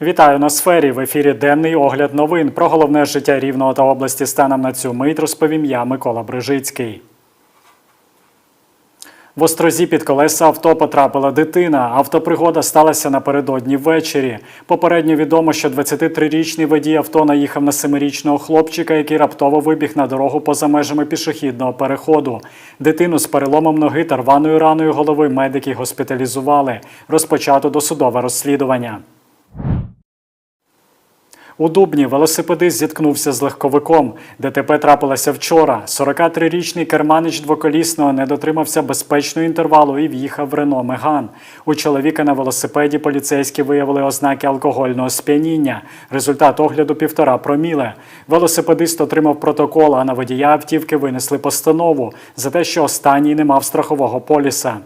Вітаю на сфері. В ефірі денний огляд новин про головне життя рівного та області станом на цю мить розповім я, Микола Брижицький. В Острозі під колеса авто потрапила дитина. Автопригода сталася напередодні ввечері. Попередньо відомо, що 23-річний водій авто наїхав на 7-річного хлопчика, який раптово вибіг на дорогу поза межами пішохідного переходу. Дитину з переломом ноги та рваною раною голови медики госпіталізували. Розпочато досудове розслідування. У Дубні велосипедист зіткнувся з легковиком. ДТП трапилося вчора. 43-річний керманич двоколісного не дотримався безпечного інтервалу і в'їхав в Рено Меган. У чоловіка на велосипеді поліцейські виявили ознаки алкогольного сп'яніння. Результат огляду півтора проміле. Велосипедист отримав протокол, а на водія автівки винесли постанову за те, що останній не мав страхового поліса.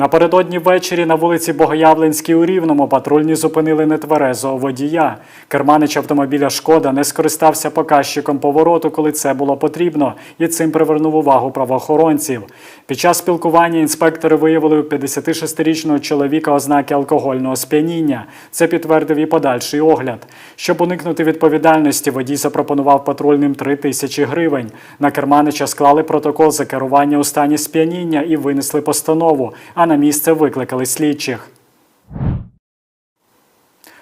Напередодні ввечері на вулиці Богоявленській у Рівному патрульні зупинили нетверезого водія. Керманич автомобіля Шкода не скористався показчиком повороту, коли це було потрібно, і цим привернув увагу правоохоронців. Під час спілкування інспектори виявили у 56-річного чоловіка ознаки алкогольного сп'яніння. Це підтвердив і подальший огляд. Щоб уникнути відповідальності, водій запропонував патрульним 3 тисячі гривень. На Керманича склали протокол за керування у стані сп'яніння і винесли постанову, а на місце викликали слідчих.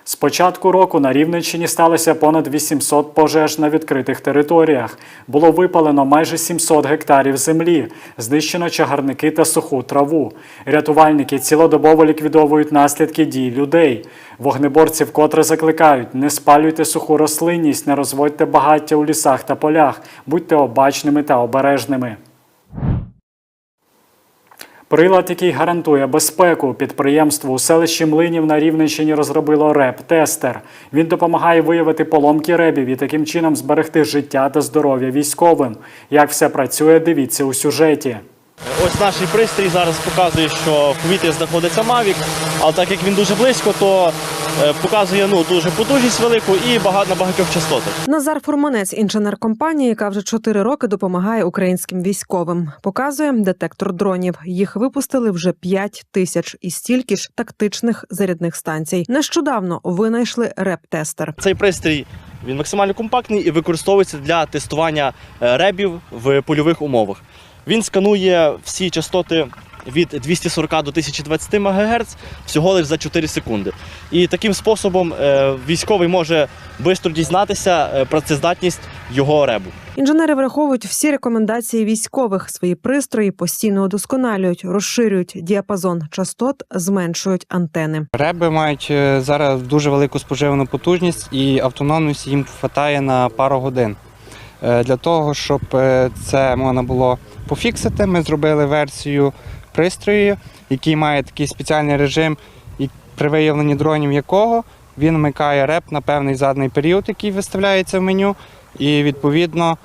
З початку року на Рівненщині сталося понад 800 пожеж на відкритих територіях. Було випалено майже 700 гектарів землі, знищено чагарники та суху траву. Рятувальники цілодобово ліквідовують наслідки дій людей. Вогнеборці вкотре закликають: не спалюйте суху рослинність, не розводьте багаття у лісах та полях, будьте обачними та обережними. Прилад, який гарантує безпеку, підприємство у селищі Млинів на Рівненщині розробило РЕП-тестер. Він допомагає виявити поломки ребів і таким чином зберегти життя та здоров'я військовим. Як все працює, дивіться у сюжеті. Ось наш пристрій зараз показує, що в повітрі знаходиться Mavic, але так як він дуже близько, то е, показує ну, дуже потужність велику і багато, на багатьох частотах. Назар Фурманець, інженер компанії, яка вже чотири роки допомагає українським військовим. Показує детектор дронів. Їх випустили вже 5 тисяч і стільки ж тактичних зарядних станцій. Нещодавно винайшли реп-тестер. Цей пристрій він максимально компактний і використовується для тестування е, ребів в польових умовах. Він сканує всі частоти від 240 до 1020 МГц всього лише за 4 секунди. І таким способом е, військовий може швидко дізнатися е, працездатність його ребу. Інженери враховують всі рекомендації військових. Свої пристрої постійно удосконалюють, розширюють діапазон частот, зменшують антени. Реби мають е, зараз дуже велику споживану потужність і автономність їм вистачає на пару годин. Е, Для того, щоб е, це можна було пофіксити, ми зробили версію пристрою, який має такий спеціальний режим, і при виявленні дронів якого він вмикає реп на певний задний період, який виставляється в меню, і відповідно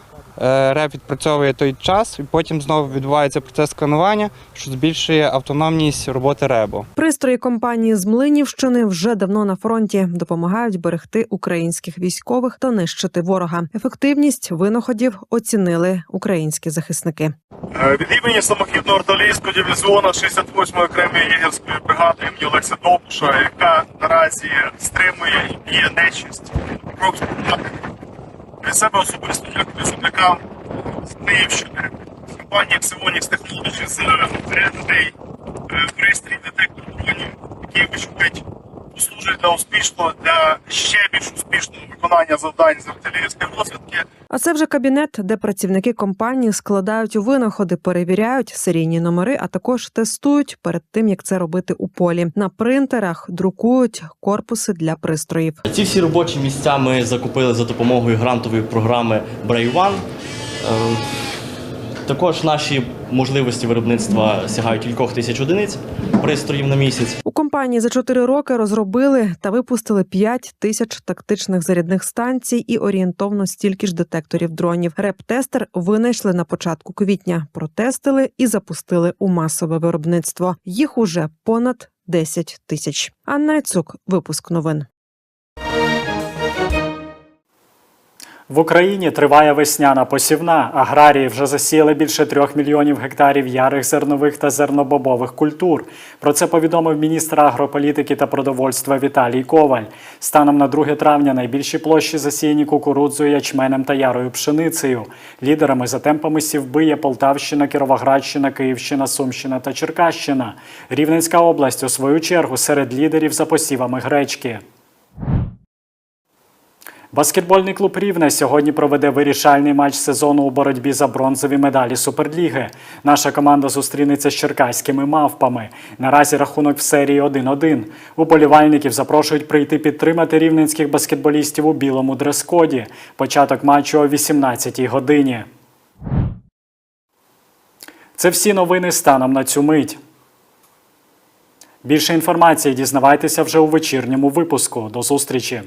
реп відпрацьовує той час, і потім знову відбувається процес сканування, що збільшує автономність роботи ребу. Пристрої компанії з Млинівщини вже давно на фронті допомагають берегти українських військових та нищити ворога. Ефективність винаходів оцінили українські захисники. Е, Від імені самохідного артилерійського дивізіону 68-ї окремої єгерської бригади імені Олекса Довбуша, яка наразі стримує і б'є нечисть Від себе особисто як землякам з Київщини, з компанії Xeonix Technologies за людей пристрій детектор дронів, який вочевидь послужить для успішного, для ще більш успішного виконання завдань з артилерійських розвідки. А це вже кабінет, де працівники компанії складають винаходи, перевіряють серійні номери, а також тестують перед тим, як це робити у полі. На принтерах друкують корпуси для пристроїв. Ці всі робочі місця ми закупили за допомогою грантової програми. Е, Також наші можливості виробництва сягають кількох тисяч одиниць пристроїв на місяць. У компанії за 4 роки розробили та випустили 5 тисяч тактичних зарядних станцій і орієнтовно стільки ж детекторів дронів. Реп-тестер винайшли на початку квітня, протестили і запустили у масове виробництво. Їх уже понад 10 тисяч. Анна Цук, випуск новин. В Україні триває весняна посівна. Аграрії вже засіяли більше трьох мільйонів гектарів ярих зернових та зернобобових культур. Про це повідомив міністр агрополітики та продовольства Віталій Коваль. Станом на 2 травня найбільші площі засіяні кукурудзою, ячменем та ярою пшеницею. Лідерами за темпами сівби є Полтавщина, Кіровоградщина, Київщина, Сумщина та Черкащина. Рівненська область у свою чергу серед лідерів за посівами гречки. Баскетбольний клуб Рівне сьогодні проведе вирішальний матч сезону у боротьбі за бронзові медалі Суперліги. Наша команда зустрінеться з черкаськими мавпами. Наразі рахунок в серії 1-1. Уболівальників запрошують прийти підтримати рівненських баскетболістів у білому дрес-коді. Початок матчу о 18-й годині. Це всі новини станом на цю мить. Більше інформації дізнавайтеся вже у вечірньому випуску. До зустрічі!